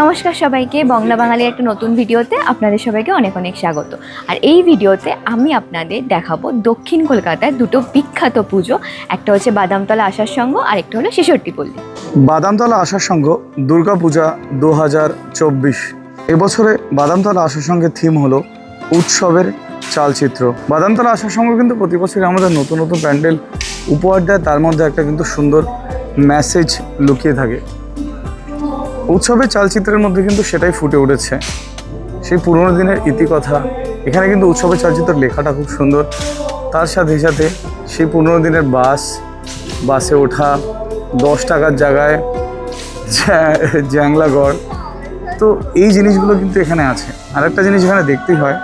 নমস্কার সবাইকে, বাংলা বাঙালির একটা নতুন ভিডিওতে আপনাদের সবাইকে অনেক অনেক স্বাগত। আর এই ভিডিওতে আমি আপনাদের দেখাবো দক্ষিণ কলকাতায় দুটো বিখ্যাত পুজো। একটা হচ্ছে বাদামতলা আসার সঙ্গ আর একটা হলো ছেষট্টি পল্লী। বাদামতলা আসার সঙ্গ দুর্গাপূজা দু হাজার চব্বিশ। এবছরে বাদামতলা আসার সঙ্গে থিম হলো উৎসবের চালচিত্র। বাদামতলা আসার সঙ্গ কিন্তু প্রতি বছরই আমাদের নতুন নতুন প্যান্ডেল উপহার দেয়, তার মধ্যে একটা কিন্তু সুন্দর মেসেজ লুকিয়ে থাকে। উৎসবের চালচিত্রের মধ্যে কিন্তু সেটাই ফুটে উঠেছে। সেই পুরোনো দিনের ইতিকথা, এখানে কিন্তু উৎসবের চালচিত্র লেখাটা খুব সুন্দর। তার সাথে সাথে সেই পুরোনো দিনের বাস, বাসে ওঠা, দশ টাকার জায়গায় জ্যা- জ্যাংলাগড় তো এই জিনিসগুলো কিন্তু এখানে আছে। আরেকটা জিনিস এখানে দেখতেই হয়,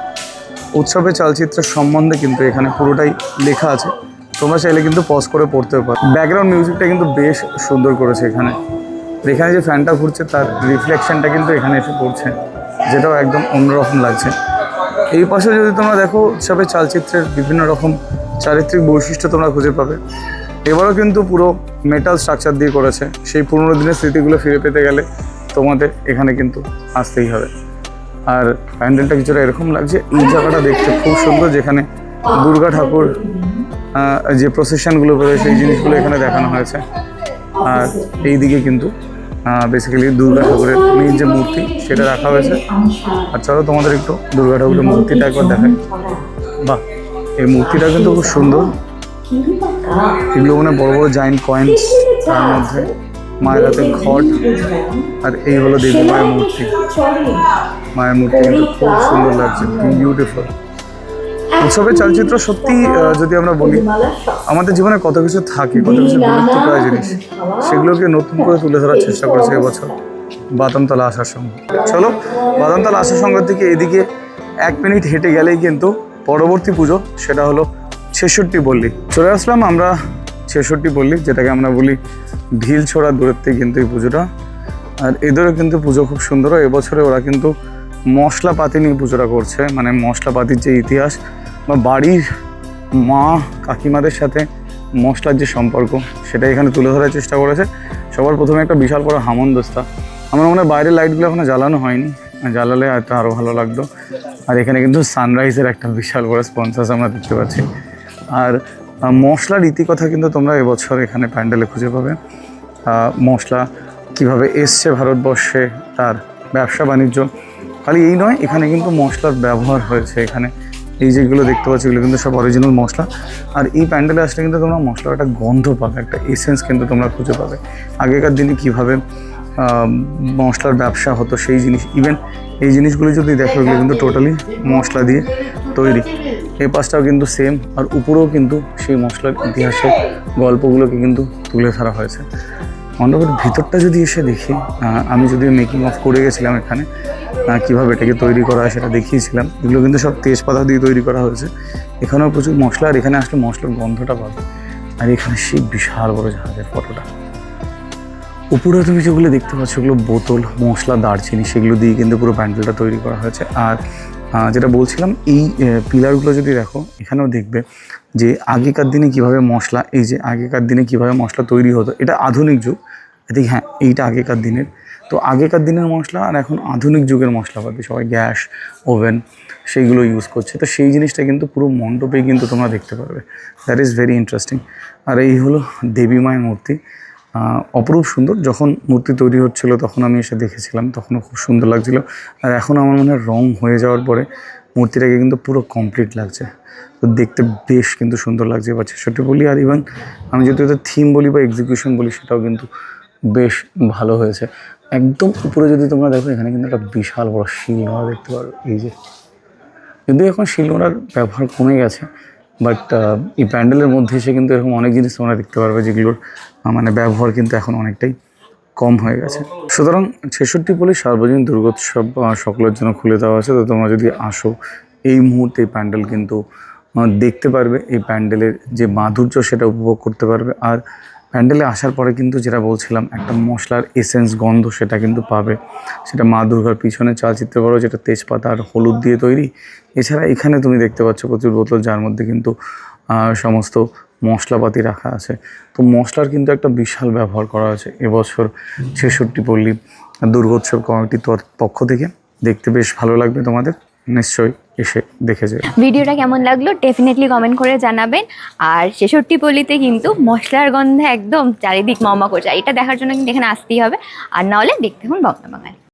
উৎসবের চলচ্চিত্রের সম্বন্ধে কিন্তু এখানে পুরোটাই লেখা আছে। তোমরা চাইলে কিন্তু পজ করে পড়তেও পারো। ব্যাকগ্রাউন্ড মিউজিকটা কিন্তু বেশ সুন্দর করেছে এখানে। এখানে যে ফ্যানটা ঘুরছে, তার রিফ্লেকশনটা কিন্তু এখানে এসে পড়ছে। যেটাও একদম অন্যরকম লাগছে। এই পাশে যদি তোমরা দেখো, উৎসবের চালচিত্রের বিভিন্ন রকম চারিত্রিক বৈশিষ্ট্য তোমরা খুঁজে পাবে। এবারও কিন্তু পুরো মেটাল স্ট্রাকচার দিয়ে করেছে। সেই পুরনো দিনের স্মৃতিগুলো ফিরে পেতে গেলে তোমাদের এখানে কিন্তু আসতেই হবে। আর প্যান্ডেলটা কিছুটা এরকম লাগছে, এই জায়গাটা দেখতে খুব সুন্দর, যেখানে দুর্গা ঠাকুর যে প্রসেশনগুলো বেরোয় সেই জিনিসগুলো এখানে দেখানো হয়েছে। আর এই দিকে কিন্তু বেসিক্যালি দুর্গা ঠাকুরের মেন যে মূর্তি, সেটা রাখা হয়েছে। আর চলো তোমাদের একটু দুর্গা ঠাকুরের মূর্তিটা একবার দেখাই। বাহ, এই মূর্তিটা কিন্তু খুব সুন্দর। এগুলো মানে বড় বড় জাইন্ট কয়েন্স তার মধ্যে মায়ের হাতে ঘট, আর এই হলো দেবী মায়ের মূর্তি। মায়ের মূর্তি কিন্তু খুব সুন্দর লাগছে বিউটিফুল উৎসবের চলচ্চিত্র সত্যি যদি আমরা বলি আমাদের জীবনে কত কিছু থাকে কত কিছু বিলুপ্তপ্রায় জিনিস সেগুলোকে নতুন করে তুলে ধরার চেষ্টা করেছে এবছর বাদামতলা আসার সঙ্গে। চলো বাদামতলা আসার সঙ্গে থেকে এদিকে এক মিনিট হেঁটে গেলেই কিন্তু পরবর্তী পুজো সেটা হলো ছেষট্টি পল্লী। চলে আসলাম আমরা ছেষট্টি পল্লী যেটাকে আমরা বলি ঢিল ছোড়া দূরত্বে কিন্তু এই পুজোটা। আর এদেরও কিন্তু পুজো খুব সুন্দর এবছরে ওরা কিন্তু মশলাপাতি নিয়ে পুজোটা করছে মানে মশলাপাতির যে ইতিহাস বা বাড়ির মা কাকিমাদের সাথে মশলার যে সম্পর্ক সেটা এখানে তুলে ধরার চেষ্টা করেছে। সবার প্রথমে একটা বিশাল বড় হামনদস্তা আমার মনে হয় বাইরের লাইটগুলো এখনও জ্বালানো হয়নি। জ্বালালে হয়তো আরও ভালো লাগতো। আর এখানে কিন্তু সানরাইজের একটা বিশাল বড় স্পন্সার্স আমরা দেখতে পাচ্ছি। আর মশলার ইতিকথা কিন্তু তোমরা এবছর এখানে প্যান্ডেলে খুঁজে পাবে। মশলা কীভাবে এসছে ভারতবর্ষে, তার ব্যবসা বাণিজ্য খালি এই নয়, এখানে কিন্তু মশলার ব্যবহার হয়েছে। এখানে এই যেগুলো দেখতে পাচ্ছ, এগুলো কিন্তু সব অরিজিনাল মশলা। আর এই প্যান্ডেলে আসলে কিন্তু তোমরা মশলার একটা গন্ধ পাবে, একটা এসেন্স কিন্তু তোমরা খুঁজে পাবে। আগেকার দিনে কীভাবে মশলার ব্যবসা হতো সেই জিনিস ইভেন এই জিনিসগুলো যদি দেখো, এগুলো কিন্তু টোটালি মশলা দিয়ে তৈরি। এই পাশটাও কিন্তু সেম আর উপরেও কিন্তু সেই মশলার ইতিহাসের গল্পগুলোকে কিন্তু তুলে ধরা হয়েছে। মণ্ডপের ভিতরটা যদি এসে দেখি আমি যদি মেকিং অফ করে গেছিলাম এখানে কীভাবে এটাকে তৈরি করা হয় সেটা দেখিয়েছিলাম। এগুলো কিন্তু সব তেজপাতা দিয়ে তৈরি করা হয়েছে। এখানেও প্রচুর মশলা, আর এখানে আসলে মশলার গন্ধটা পাবে। আর এখানে সেই বিশাল বড় জাহাজের ফটোটা। উপরে তুমি যেগুলো দেখতে পাচ্ছ ওগুলো বোতল, মশলা, দারচিনি, সেগুলো দিয়ে কিন্তু পুরো প্যান্ডেলটা তৈরি করা হয়েছে। আর যেটা বলছিলাম, এই পিলারগুলো যদি দেখো, এখানেও দেখবে যে আগেকার দিনে কীভাবে মশলা, এই যে আগেকার দিনে কীভাবে মশলা তৈরি হতো, এটা আধুনিক যুগ। এদিকে হ্যাঁ এইটা আগেকার দিনের। তো আগেকার দিনের মশলা আর এখন আধুনিক যুগের মশলাপাতি সবাই গ্যাস, ওভেন সেইগুলো ইউজ করছে। তো সেই জিনিসটা কিন্তু পুরো মণ্ডপেই কিন্তু তোমরা দেখতে পারবে। দ্যাট ইজ ভেরি ইন্টারেস্টিং আর এই হলো দেবী মায়ের মূর্তি অপরূপ সুন্দর। যখন মূর্তি তৈরি হচ্ছিল তখন আমি এসে দেখেছিলাম, তখনও খুব সুন্দর লাগছিল। আর এখন আমার মনে হয় রং হয়ে যাওয়ার পরে মূর্তিটাকে কিন্তু পুরো কমপ্লিট লাগছে। তো দেখতে বেশ কিন্তু সুন্দর লাগছে, বা ছেষট্টি বলি, আর ইভেন আমি যদি ওদের থিম বলি বা এক্সিকিউশন বলি, সেটাও কিন্তু বেশ ভালো হয়েছে। একদম উপরে যদি তোমরা দেখো, এখানে কিন্তু একটা বিশাল বড় শিলনোড়া দেখতে পারো। এই যে, যদিও এখন শিলনোড়ার ব্যবহার কমে গেছে বাট এই প্যান্ডেলের মধ্যে এসে কিন্তু এরকম অনেক জিনিস তোমরা দেখতে পারবে যেগুলোর মানে ব্যবহার কিন্তু এখন অনেকটাই কম হয়ে গেছে। সুতরাং ছেষট্টি পুলিশ সার্বজনীন দুর্গোৎসব সকলের জন্য খুলে দেওয়া আছে। তো তোমরা যদি আসো, এই মুহূর্তে এই প্যান্ডেল কিন্তু দেখতে পারবে, এই প্যান্ডেলের যে মাধুর্য সেটা উপভোগ করতে পারবে। আর প্যান্ডেলে আসার পরে কিন্তু যেটা বলছিলাম, একটা মশলার এসেন্স গন্ধ সেটা কিন্তু পাবে। সেটা মা দুর্গার পিছনে চালচিত্র করো, যেটা তেজপাতা আর হলুদ দিয়ে তৈরি। এছাড়া এখানে তুমি দেখতে পাচ্ছ প্রচুর বোতল, যার মধ্যে কিন্তু সমস্ত মশলাপাতি রাখা আছে। তো মশলার কিন্তু একটা বিশাল ব্যবহার করা আছে এবছর ছেষট্টি পল্লী দুর্গোৎসব কমিটির তর- পক্ষ থেকে। দেখতে বেশ ভালো লাগবে তোমাদের, নিশ্চয়ই। এসে দেখে যাবে ভিডিওটা কেমন লাগল ডেফিনেটলি কমেন্ট করে জানাবেন। আর ছেষট্টি পল্লিতে কিন্তু মশলার গন্ধে একদম চারিদিক মমা করছে। এটা দেখার জন্য কিন্তু এখানে আসতেই হবে। আর না হলে দেখতে হন বংলা বাঙালি।